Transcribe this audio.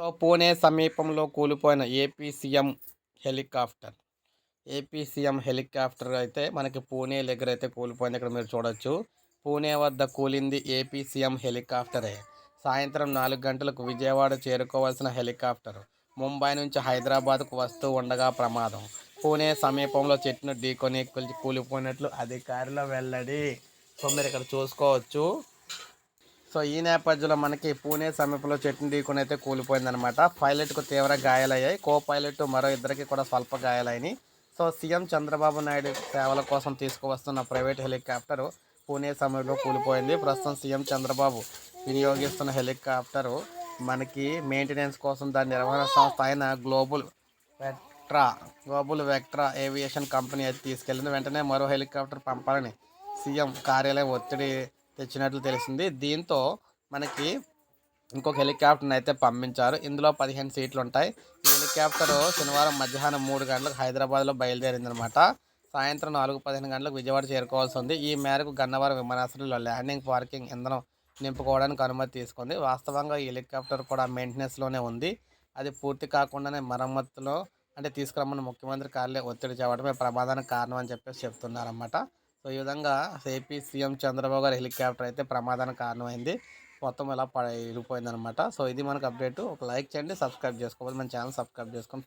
So Pune సమీపంలో కూలిపోయిన AP CM helicopter. AP CM helicopter అయితే మనకి పూణే దగ్గర అయితే కూలిపోయింది. ఇక్కడ మీరు చూడొచ్చు. పూణే వద్ద కూలింది ఏపీ సీఎం హెలికాప్టరే. సాయంత్రం నాలుగు గంటలకు విజయవాడ చేరుకోవాల్సిన హెలికాప్టర్. ముంబై నుంచి హైదరాబాద్కు వస్తూ ఉండగా ప్రమాదం. పూణే సమీపంలో చెట్టును ఢీకొని కూలిపోయినట్లు అధికారుల వెల్లడి. సో మీరు ఇక్కడ చూసుకోవచ్చు. సో ఈ నేపథ్యంలో మనకి పూణే సమీపంలో చెట్టుని ఢీకొని అయితే కూలిపోయిందనమాట పైలట్కు తీవ్ర గాయాలయ్యాయి. కో పైలట్ మరో ఇద్దరికి కూడా స్వల్ప గాయాలైనవి సో సీఎం చంద్రబాబు నాయుడు సేవల కోసం తీసుకువస్తున్న ప్రైవేట్ హెలికాప్టర్ పూణే సమయంలో కూలిపోయింది. ప్రస్తుతం సీఎం చంద్రబాబు వినియోగిస్తున్న హెలికాప్టరు మనకి మెయింటెనెన్స్ కోసం దాని నిర్వహణ సంస్థ అయిన Global Vectra Global Vectra aviation company అయితే తీసుకెళ్ళింది. వెంటనే మరో హెలికాప్టర్ పంపాలని సీఎం కార్యాలయం ఒత్తిడి తెచ్చినట్లు తెలిసింది. దీంతో మనకి ఇంకొక హెలికాప్టర్ని అయితే పంపించారు. ఇందులో పదిహేను సీట్లు ఉంటాయి. ఈ హెలికాప్టర్ శనివారం మధ్యాహ్నం మూడు గంటలకు హైదరాబాద్లో బయలుదేరిందనమాట. సాయంత్రం నాలుగు పదిహేను గంటలకు విజయవాడ చేరుకోవాల్సి ఉంది. ఈ మేరకు గన్నవరం విమానాశ్రయంలో ల్యాండింగ్ పార్కింగ్ ఇంధనం నింపుకోవడానికి అనుమతి తీసుకుంది. వాస్తవంగా ఈ హెలికాప్టర్ కూడా మెయింటెనెన్స్లోనే ఉంది. అది పూర్తి కాకుండానే మరమ్మతులో అంటే తీసుకురమ్మని ముఖ్యమంత్రి కార్యాలయం ఒత్తిడి చేయడమే ప్రమాదానికి కారణం అని చెప్పేసి చెప్తున్నారన్నమాట. సో ఈ విధంగా ఏపీ సీఎం చంద్రబాబు గారి హెలికాప్టర్ అయితే ప్రమాదానికి కారణమైంది. మొత్తం ఇలా పడ ఇరిగిపోయిందనమాట సో ఇది మనకు అప్డేట్. ఒక లైక్ చేయండి సబ్స్క్రైబ్ చేసుకోవాలి. మన ఛానల్ సబ్స్క్రైబ్ చేసుకోండి